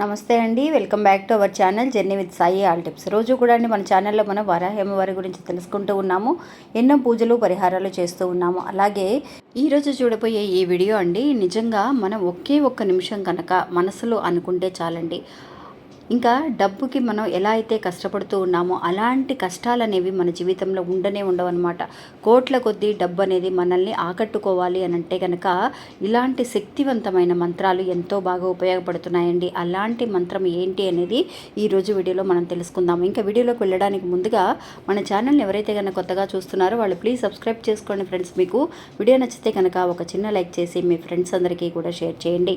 నమస్తే అండి welcome back to our channel journey with Sai all tips. రోజు కూడా అండి మన ఛానల్లో మనం వరాహేమవారి గురించి తెలుసుకుంటూ ఉన్నాము ఎన్నో పూజలు పరిహారాలు చేస్తూ ఉన్నాము. అలాగే ఈరోజు చూడబోయే ఈ వీడియో అండి నిజంగా మనం ఒకే ఒక్క నిమిషం కనుక మనసులో అనుకుంటే చాలండి. ఇంకా డబ్బుకి మనం ఎలా అయితే కష్టపడుతూ ఉన్నామో అలాంటి కష్టాలు అనేవి మన జీవితంలో ఉండనే ఉండవన్నమాట. కోట్ల కొద్దీ డబ్బు అనేది మనల్ని ఆకట్టుకోవాలి అని అంటే కనుక ఇలాంటి శక్తివంతమైన మంత్రాలు ఎంతో బాగా ఉపయోగపడుతున్నాయండి. అలాంటి మంత్రం ఏంటి అనేది ఈరోజు వీడియోలో మనం తెలుసుకుందాం. ఇంకా వీడియోలోకి వెళ్ళడానికి ముందుగా మన ఛానల్ని ఎవరైతే కనుక కొత్తగా చూస్తున్నారో వాళ్ళు ప్లీజ్ సబ్స్క్రైబ్ చేసుకోండి ఫ్రెండ్స్. మీకు వీడియో నచ్చితే కనుక ఒక చిన్న లైక్ చేసి మీ ఫ్రెండ్స్ అందరికీ కూడా షేర్ చేయండి.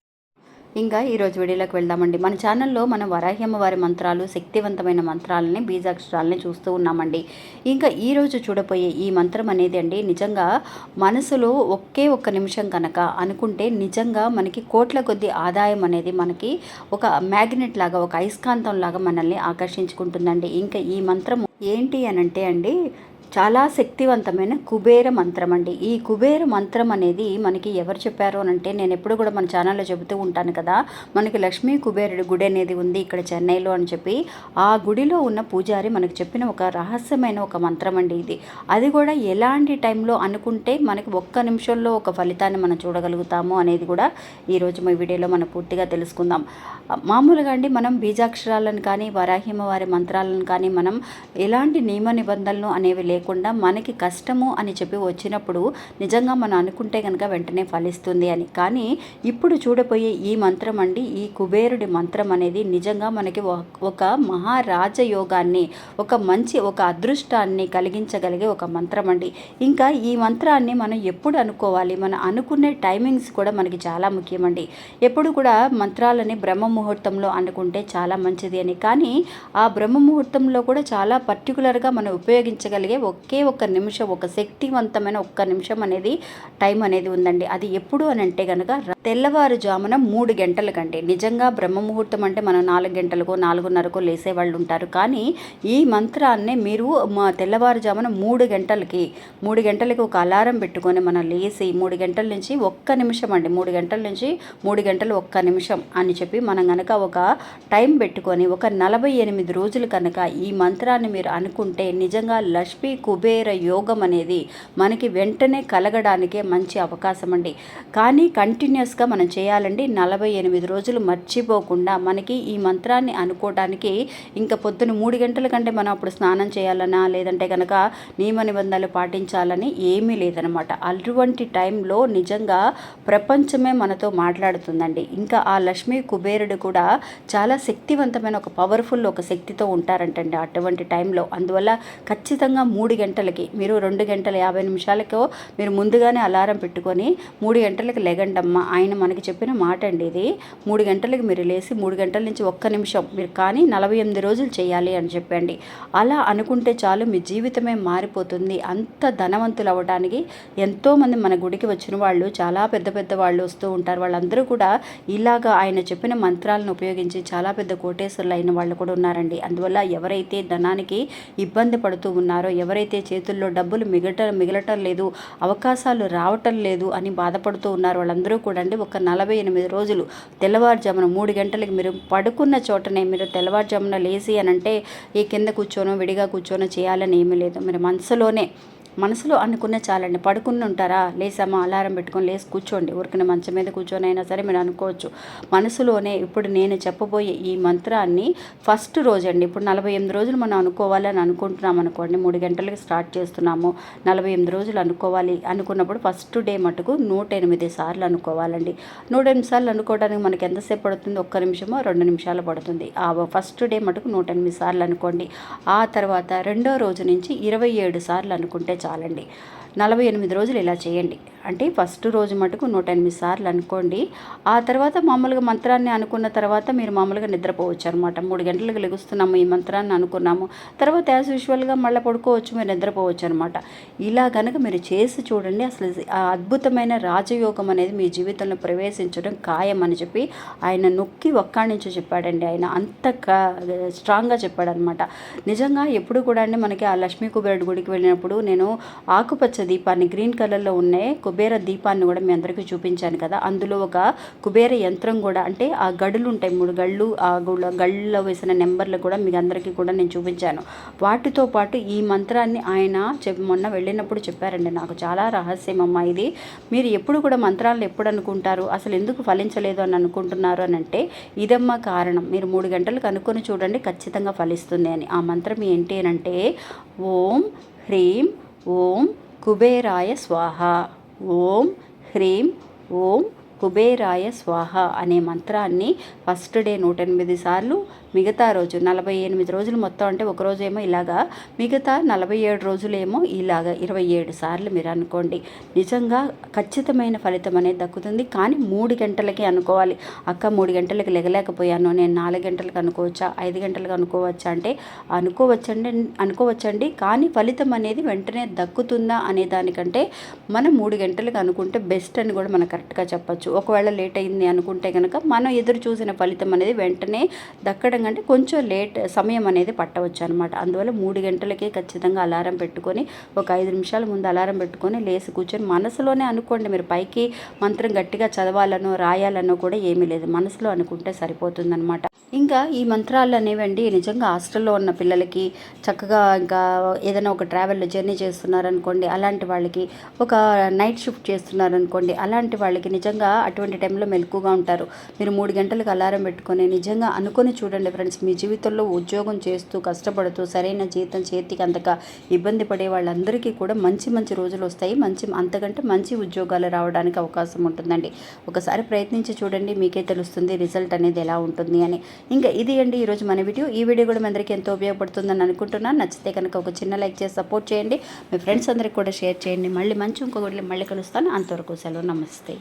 ఇంకా ఈరోజు వీడియోలోకి వెళ్దామండి. మన ఛానల్లో మనం వరాహ్యమ్మ వారి మంత్రాలు శక్తివంతమైన మంత్రాలని బీజాక్షరాలని చూస్తూ ఉన్నామండి. ఇంకా ఈరోజు చూడపోయే ఈ మంత్రం అనేది అండి నిజంగా మనసులో ఒకే ఒక్క నిమిషం కనుక అనుకుంటే నిజంగా మనకి కోట్ల కొద్ది ఆదాయం అనేది మనకి ఒక మ్యాగ్నెట్ లాగా ఒక అయస్కాంతం లాగా మనల్ని ఆకర్షించుకుంటుందండి. ఇంకా ఈ మంత్రం ఏంటి అనంటే అండి చాలా శక్తివంతమైన కుబేర మంత్రం అండి. ఈ కుబేర మంత్రం అనేది మనకి ఎవరు చెప్పారు అని అంటే నేను ఎప్పుడు కూడా మన ఛానల్లో చెబుతూ ఉంటాను కదా మనకి లక్ష్మీ కుబేరుడు గుడి అనేది ఉంది ఇక్కడ చెన్నైలో అని చెప్పి ఆ గుడిలో ఉన్న పూజారి మనకు చెప్పిన ఒక రహస్యమైన ఒక మంత్రం అండి ఇది. అది కూడా ఎలాంటి టైంలో అనుకుంటే మనకి ఒక్క నిమిషంలో ఒక ఫలితాన్ని మనం చూడగలుగుతాము అనేది కూడా ఈరోజు మా వీడియోలో మనం పూర్తిగా తెలుసుకుందాం. మామూలుగా అండి మనం బీజాక్షరాలను కానీ వరాహిమ వారి మంత్రాలను కానీ మనం ఎలాంటి నియమ నిబంధనలు అనేవి లేకుండా మనకి కష్టము అని చెప్పి వచ్చినప్పుడు నిజంగా మనం అనుకుంటే కనుక వెంటనే ఫలిస్తుంది అని. కానీ ఇప్పుడు చూడబోయే ఈ మంత్రం అండి ఈ కుబేరుడి మంత్రం అనేది నిజంగా మనకి ఒక మహారాజ యోగాన్ని ఒక మంచి ఒక అదృష్టాన్ని కలిగించగలిగే ఒక మంత్రం అండి. ఇంకా ఈ మంత్రాన్ని మనం ఎప్పుడు అనుకోవాలి? మనం అనుకునే టైమింగ్స్ కూడా మనకి చాలా ముఖ్యమండి ఎప్పుడు కూడా మంత్రాలని బ్రహ్మ ముహూర్తంలో అనుకుంటే చాలా మంచిది అని. కానీ ఆ బ్రహ్మ ముహూర్తంలో కూడా చాలా పర్టికులర్గా మనం ఉపయోగించగలిగే ఒకే ఒక్క నిమిషం ఒక శక్తివంతమైన ఒక్క నిమిషం అనేది టైం అనేది ఉందండి. అది ఎప్పుడు అని అంటే కనుక తెల్లవారుజామున మూడు గంటలకండి. నిజంగా బ్రహ్మ ముహూర్తం అంటే మనం నాలుగు గంటలకో నాలుగున్నరకో లేసే వాళ్ళు ఉంటారు కానీ ఈ మంత్రాన్ని మీరు మా తెల్లవారుజామున మూడు గంటలకి మూడు గంటలకి ఒక అలారం పెట్టుకొని మనం లేసి మూడు గంటల నుంచి ఒక్క నిమిషం అండి. మూడు గంటల నుంచి మూడు గంటలు ఒక్క నిమిషం అని చెప్పి మనం కనుక ఒక టైం పెట్టుకొని ఒక నలభై ఎనిమిది రోజులు కనుక ఈ మంత్రాన్ని మీరు అనుకుంటే నిజంగా లక్ష్మీ కుబేర యోగం అనేది మనకి వెంటనే కలగడానికే మంచి అవకాశం అండి కానీ కంటిన్యూస్గా మనం చేయాలండి. నలభై ఎనిమిది రోజులు మర్చిపోకుండా మనకి ఈ మంత్రాన్ని అనుకోవడానికి ఇంకా పొద్దున మూడు గంటల కంటే మనం అప్పుడు స్నానం చేయాలన్నా లేదంటే కనుక నియమ నిబంధనలు పాటించాలని ఏమీ లేదనమాట. అటువంటి టైంలో నిజంగా ప్రపంచమే మనతో మాట్లాడుతుందండి. ఇంకా ఆ లక్ష్మీ కుబేరుడు కూడా చాలా శక్తివంతమైన ఒక పవర్ఫుల్ ఒక శక్తితో ఉంటారంటండి. అటువంటి టైంలో అందువల్ల ఖచ్చితంగా మూడు గంటలకి మీరు రెండు గంటల యాభై నిమిషాలకో మీరు ముందుగానే అలారం పెట్టుకొని మూడు గంటలకు లెగండమ్మా. ఆయన మనకి చెప్పిన మాట అండి ఇది. మూడు గంటలకు మీరు లేచి మూడు గంటల నుంచి ఒక్క నిమిషం మీరు కానీ నలభై ఎనిమిది రోజులు చేయాలి అని చెప్పండి. అలా అనుకుంటే చాలు మీ జీవితమే మారిపోతుంది. అంత ధనవంతులు అవ్వడానికి ఎంతోమంది మన గుడికి వచ్చిన వాళ్ళు చాలా పెద్ద పెద్ద వాళ్ళు వస్తూ ఉంటారు. వాళ్ళందరూ కూడా ఇలాగా ఆయన చెప్పిన మంత్రాలను ఉపయోగించి చాలా పెద్ద కోటేశ్వరులు అయిన వాళ్ళు కూడా ఉన్నారండి. అందువల్ల ఎవరైతే ధనానికి ఇబ్బంది పడుతూ ఉన్నారో ఎవరైతే చేతుల్లో డబ్బులు మిగట మిగలటం లేదు అవకాశాలు రావటం లేదు అని బాధపడుతూ ఉన్నారు వాళ్ళందరూ కూడా అండి ఒక నలభై ఎనిమిది రోజులు తెల్లవారుజామున మూడు గంటలకి మీరు పడుకున్న చోటనే మీరు తెల్లవారుజామున లేచి అని అంటే ఈ కింద కూర్చోనో విడిగా కూర్చోనో చేయాలని ఏమీ లేదు. మీరు మనసులోనే మనసులో అనుకునే చాలండి. పడుకుని ఉంటారా? లేసామా? అలారం పెట్టుకొని లేసి కూర్చోండి. ఊరికనే మంచం మీద కూర్చొని అయినా సరే మీరు అనుకోవచ్చు. మనసులోనే ఇప్పుడు నేను చెప్పబోయే ఈ మంత్రాన్ని ఫస్ట్ రోజు అండి ఇప్పుడు నలభై ఎనిమిది రోజులు మనం అనుకోవాలని అనుకుంటున్నాం అనుకోండి. మూడు గంటలకి స్టార్ట్ చేస్తున్నాము. నలభై ఎనిమిది రోజులు అనుకోవాలి అనుకున్నప్పుడు ఫస్ట్ డే మటుకు నూట ఎనిమిది సార్లు అనుకోవాలండి. నూట ఎనిమిది సార్లు అనుకోవడానికి మనకి ఎంతసేపు పడుతుంది? ఒక్క నిమిషమో రెండు నిమిషాలు పడుతుంది. ఆ ఫస్ట్ డే మటుకు నూట ఎనిమిది సార్లు అనుకోండి. ఆ తర్వాత రెండో రోజు నుంచి ఇరవై ఏడు సార్లు అనుకుంటే చాలండి. నలభై ఎనిమిది రోజులు ఇలా చేయండి. అంటే ఫస్ట్ రోజు మటుకు నూట ఎనిమిది సార్లు అనుకోండి. ఆ తర్వాత మామూలుగా మంత్రాన్ని అనుకున్న తర్వాత మీరు మామూలుగా నిద్రపోవచ్చు అనమాట మూడు గంటలకు లెగుస్తున్నాము ఈ మంత్రాన్ని అనుకున్నాము. తర్వాత యాజ్ యూజువల్గా మళ్ళీ పడుకోవచ్చు మీరు నిద్రపోవచ్చు అనమాట ఇలా కనుక మీరు చేసి చూడండి అసలు ఆ అద్భుతమైన రాజయోగం అనేది మీ జీవితంలో ప్రవేశించడం ఖాయం అని చెప్పి ఆయన నొక్కి ఒక్కాణించి చెప్పాడండి. ఆయన అంత స్ట్రాంగ్గా చెప్పాడనమాట నిజంగా ఎప్పుడు కూడా అండి మనకి ఆ లక్ష్మీ కుబేరుడు గుడికి వెళ్ళినప్పుడు నేను ఆకుపచ్చ దీపాన్ని గ్రీన్ కలర్లో ఉన్నాయి కుబేర దీపాన్ని కూడా మీ అందరికీ చూపించాను కదా. అందులో ఒక కుబేర యంత్రం కూడా అంటే ఆ గడులు ఉంటాయి మూడు గళ్ళు ఆ గుళ్ళ గళ్ళలో వేసిన నెంబర్లు కూడా మీకు అందరికీ కూడా నేను చూపించాను. వాటితో పాటు ఈ మంత్రాన్ని ఆయన చెప్ మొన్న వెళ్ళినప్పుడు చెప్పారండి నాకు. చాలా రహస్యం అమ్మ ఇది. మీరు ఎప్పుడు కూడా మంత్రాలను ఎప్పుడు అనుకుంటారు? అసలు ఎందుకు ఫలించలేదు అని అనుకుంటున్నారు అని అంటే ఇదమ్మ కారణం. మీరు మూడు గంటలకు కనుక్కొని చూడండి ఖచ్చితంగా ఫలిస్తుంది అని. ఆ మంత్రం ఏంటి అని అంటే ఓం హ్రీం ఓం కుబేరాయ స్వాహ. ఓం హ్రీం ఓం కుబేరాయ స్వాహ అనే మంత్రాన్ని ఫస్ట్ డే నూట ఎనిమిది సార్లు మిగతా రోజు నలభై ఎనిమిది రోజులు మొత్తం అంటే ఒక రోజు ఏమో ఇలాగా మిగతా నలభై ఏడు రోజులేమో ఇలాగా ఇరవై ఏడు సార్లు మీరు అనుకోండి. నిజంగా ఖచ్చితమైన ఫలితం అనేది దక్కుతుంది. కానీ మూడు గంటలకి అనుకోవాలి. అక్క మూడు గంటలకు లెగలేకపోయాను నేను నాలుగు గంటలకు అనుకోవచ్చా ఐదు గంటలకు అనుకోవచ్చా అంటే అనుకోవచ్చండి అనుకోవచ్చండి. కానీ ఫలితం అనేది వెంటనే దక్కుతుందా అనే దానికంటే మనం మూడు గంటలకు అనుకుంటే బెస్ట్ అని కూడా మనం కరెక్ట్గా చెప్పచ్చు. ఒకవేళ లేట్ అయింది అనుకుంటే కనుక మనం ఎదురు చూసిన ఫలితం అనేది వెంటనే దక్కడం కంటే కొంచెం లేట్ సమయం అనేది పట్టవచ్చు అనమాట అందువల్ల మూడు గంటలకే ఖచ్చితంగా అలారం పెట్టుకొని ఒక ఐదు నిమిషాల ముందు అలారం పెట్టుకొని లేచి కూర్చొని మనసులోనే అనుకోండి మీరు పైకి మంత్రం గట్టిగా చదవాలనో రాయాలనో కూడా ఏమీ లేదు. మనసులో అనుకుంటే సరిపోతుందనమాట ఇంకా ఈ మంత్రాలు అనేవండి నిజంగా హాస్టల్లో ఉన్న పిల్లలకి చక్కగా ఇంకా ఏదైనా ఒక ట్రావెల్లో జర్నీ చేస్తున్నారనుకోండి అలాంటి వాళ్ళకి ఒక నైట్ షిఫ్ట్ చేస్తున్నారనుకోండి అలాంటి వాళ్ళకి నిజంగా అటువంటి టైంలో మెలకుగా ఉంటారు. మీరు మూడు గంటలకు అలారం పెట్టుకొని నిజంగా అనుకొని చూడండి ఫ్రెండ్స్. మీ జీవితంలో ఉద్యోగం చేస్తూ కష్టపడుతూ సరైన జీతం చేతికి అంతక ఇబ్బంది పడే వాళ్ళందరికీ కూడా మంచి మంచి రోజులు వస్తాయి. మంచి అంతకంటే మంచి ఉద్యోగాలు రావడానికి అవకాశం ఉంటుందండి. ఒకసారి ప్రయత్నించి చూడండి. మీకే తెలుస్తుంది రిజల్ట్ అనేది ఎలా ఉంటుంది అని. ఇంకా ఇది అండి ఈరోజు మన వీడియో. ఈ వీడియో కూడా మీ అందరికీ ఎంతో ఉపయోగపడుతుందని అనుకుంటున్నాను. నచ్చితే కనుక ఒక చిన్న లైక్ చేసి సపోర్ట్ చేయండి. మీ ఫ్రెండ్స్ అందరికి కూడా షేర్ చేయండి. మళ్ళీ మంచి ఇంకొకటి మళ్ళీ కలుస్తాను. అంతవరకు సెలవు. నమస్తే.